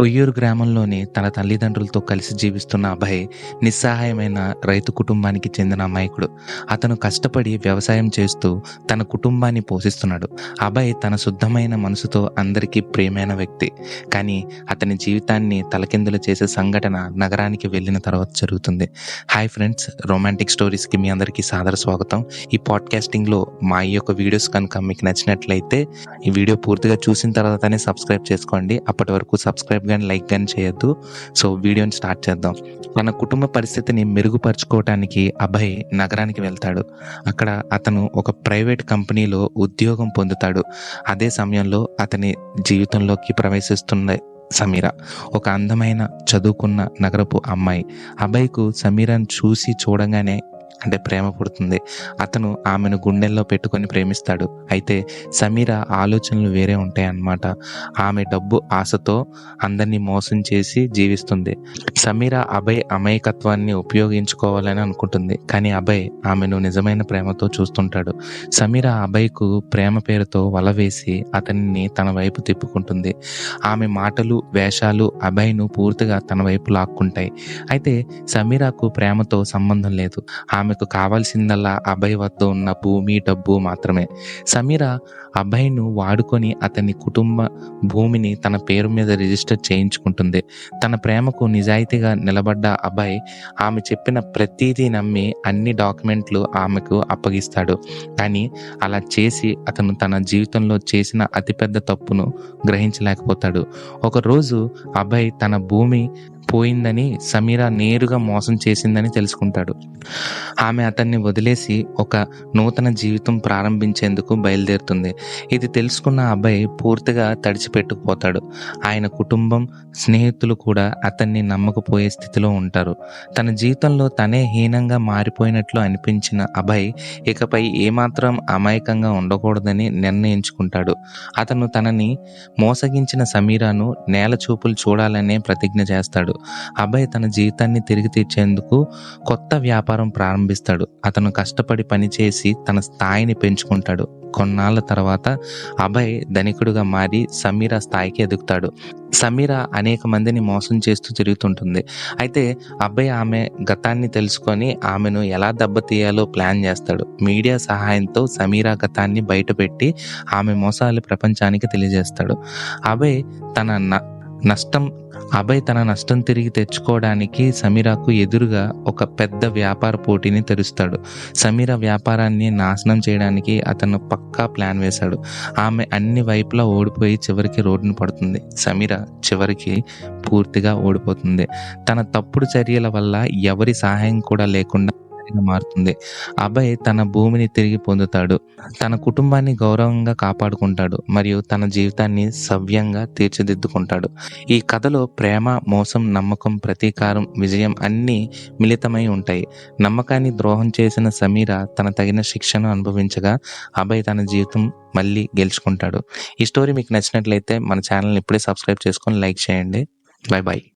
ఉయ్యూరు గ్రామంలోని తన తల్లిదండ్రులతో కలిసి జీవిస్తున్న అభయ్ నిస్సహాయమైన రైతు కుటుంబానికి చెందిన అమాయకుడు. అతను కష్టపడి వ్యవసాయం చేస్తూ తన కుటుంబాన్ని పోషిస్తున్నాడు. అభయ్ తన శుద్ధమైన మనసుతో అందరికీ ప్రేమైన వ్యక్తి. కానీ అతని జీవితాన్ని తలకిందులు చేసే సంఘటన నగరానికి వెళ్ళిన తర్వాత జరుగుతుంది. హాయ్ ఫ్రెండ్స్ రొమాంటిక్ స్టోరీస్కి మీ అందరికీ సాదర స్వాగతం. ఈ పాడ్కాస్టింగ్లో మా ఈ యొక్క వీడియోస్ కనుక మీకు నచ్చినట్లయితే ఈ వీడియో పూర్తిగా చూసిన తర్వాతనే సబ్స్క్రైబ్ చేసుకోండి. అప్పటి వరకు సబ్స్క్రైబ్ కానీ లైక్ కానీ చేయొద్దు. సో వీడియోని స్టార్ట్ చేద్దాం. తన కుటుంబ పరిస్థితిని మెరుగుపరుచుకోవటానికి అభయ్ నగరానికి వెళ్తాడు. అక్కడ అతను ఒక ప్రైవేట్ కంపెనీలో ఉద్యోగం పొందుతాడు. అదే సమయంలో అతని జీవితంలోకి ప్రవేశిస్తున్న సమీర ఒక అందమైన చదువుకున్న నగరపు అమ్మాయి. అభయ్కు సమీరను చూసి చూడగానే అంటే ప్రేమ పుడుతుంది. అతను ఆమెను గుండెల్లో పెట్టుకొని ప్రేమిస్తాడు. అయితే సమీర ఆలోచనలు వేరే ఉంటాయి అన్నమాట ఆమె డబ్బు ఆశతో అందరినీ మోసం చేసి జీవిస్తుంది. సమీర అభయ్ అమాయకత్వాన్ని ఉపయోగించుకోవాలని అనుకుంటుంది. కానీ అభయ్ ఆమెను నిజమైన ప్రేమతో చూస్తుంటాడు. సమీర అభయ్కు ప్రేమ పేరుతో వల వేసి అతన్ని తన వైపు తిప్పుకుంటుంది. ఆమె మాటలు వేషాలు అభయ్ను పూర్తిగా తన వైపు లాక్కుంటాయి. అయితే సమీరాకు ప్రేమతో సంబంధం లేదు. ఆమె ఆమెకు కావాల్సిందల్లా అభయ్ వద్ద ఉన్న భూమి డబ్బు మాత్రమే. సమీర అభయ్ను వాడుకొని అతని కుటుంబ భూమిని తన పేరు మీద రిజిస్టర్ చేయించుకుంటుంది. తన ప్రేమకు నిజాయితీగా నిలబడ్డ అభయ్ ఆమె చెప్పిన ప్రతిదీ నమ్మి అన్ని డాక్యుమెంట్లు ఆమెకు అప్పగిస్తాడు. కానీ అలా చేసి అతను తన జీవితంలో చేసిన అతిపెద్ద తప్పును గ్రహించలేకపోతాడు. ఒకరోజు అభయ్ తన భూమి పోయిందని సమీర నేరుగా మోసం చేసిందని తెలుసుకుంటాడు. ఆమె అతన్ని వదిలేసి ఒక నూతన జీవితం ప్రారంభించేందుకు బయలుదేరుతుంది. ఇది తెలుసుకున్న అబ్బాయి పూర్తిగా తడిచిపెట్టుకుపోతాడు. ఆయన కుటుంబం స్నేహితులు కూడా అతన్ని నమ్మకపోయే స్థితిలో ఉంటారు. తన జీవితంలో తనే హీనంగా మారిపోయినట్లు అనిపించిన అభయ్ ఇకపై ఏమాత్రం అమాయకంగా ఉండకూడదని నిర్ణయించుకుంటాడు. అతను తనని మోసగించిన సమీరాను నేల చూపులు చూడాలనే ప్రతిజ్ఞ చేస్తాడు. అభయ్ తన జీవితాన్ని తిరిగి తీర్చేందుకు కొత్త వ్యాపారం ప్రారంభిస్తాడు. అతను కష్టపడి పనిచేసి తన స్థాయిని పెంచుకుంటాడు. కొన్నాళ్ళ తర్వాత అభయ్ ధనికుడుగా మారి సమీర స్థాయికి ఎదుగుతాడు. సమీర అనేక మందిని మోసం చేస్తూ తిరుగుతుంటుంది. అయితే అబ్బాయి ఆమె గతాన్ని తెలుసుకొని ఆమెను ఎలా దెబ్బతీయాలో ప్లాన్ చేస్తాడు. మీడియా సహాయంతో సమీర గతాన్ని బయటపెట్టి ఆమె మోసాలు ప్రపంచానికి తెలియజేస్తాడు. అభయ్ తన న- నష్టం అభయ్ తన నష్టం తిరిగి తెచ్చుకోవడానికి సమీరాకు ఎదురుగా ఒక పెద్ద వ్యాపార పోటీని తెరుస్తాడు. సమీర వ్యాపారాన్ని నాశనం చేయడానికి అతను పక్కా ప్లాన్ వేశాడు. ఆమె అన్ని వైపులా ఓడిపోయి చివరికి రోడ్డున పడుతుంది. సమీర చివరికి పూర్తిగా ఓడిపోతుంది. తన తప్పుడు చర్యల వల్ల ఎవరి సహాయం కూడా లేకుండా ఒంటరిగా మారుతుంది. అభయ్ తన భూమిని తిరిగి పొందుతాడు. తన కుటుంబాన్ని గౌరవంగా కాపాడుకుంటాడు మరియు తన జీవితాన్ని సవ్యంగా తీర్చిదిద్దుకుంటాడు. ఈ కథలో ప్రేమ మోసం నమ్మకం ప్రతీకారం విజయం అన్నీ మిళితమై ఉంటాయి. నమ్మకాన్ని ద్రోహం చేసిన సమీర తన తగిన శిక్షను అనుభవించగా అభయ్ తన జీవితం మళ్ళీ గెలుచుకుంటాడు. ఈ స్టోరీ మీకు నచ్చినట్లయితే మన ఛానల్ని ఇప్పుడే సబ్స్క్రైబ్ చేసుకొని లైక్ చేయండి. Bye bye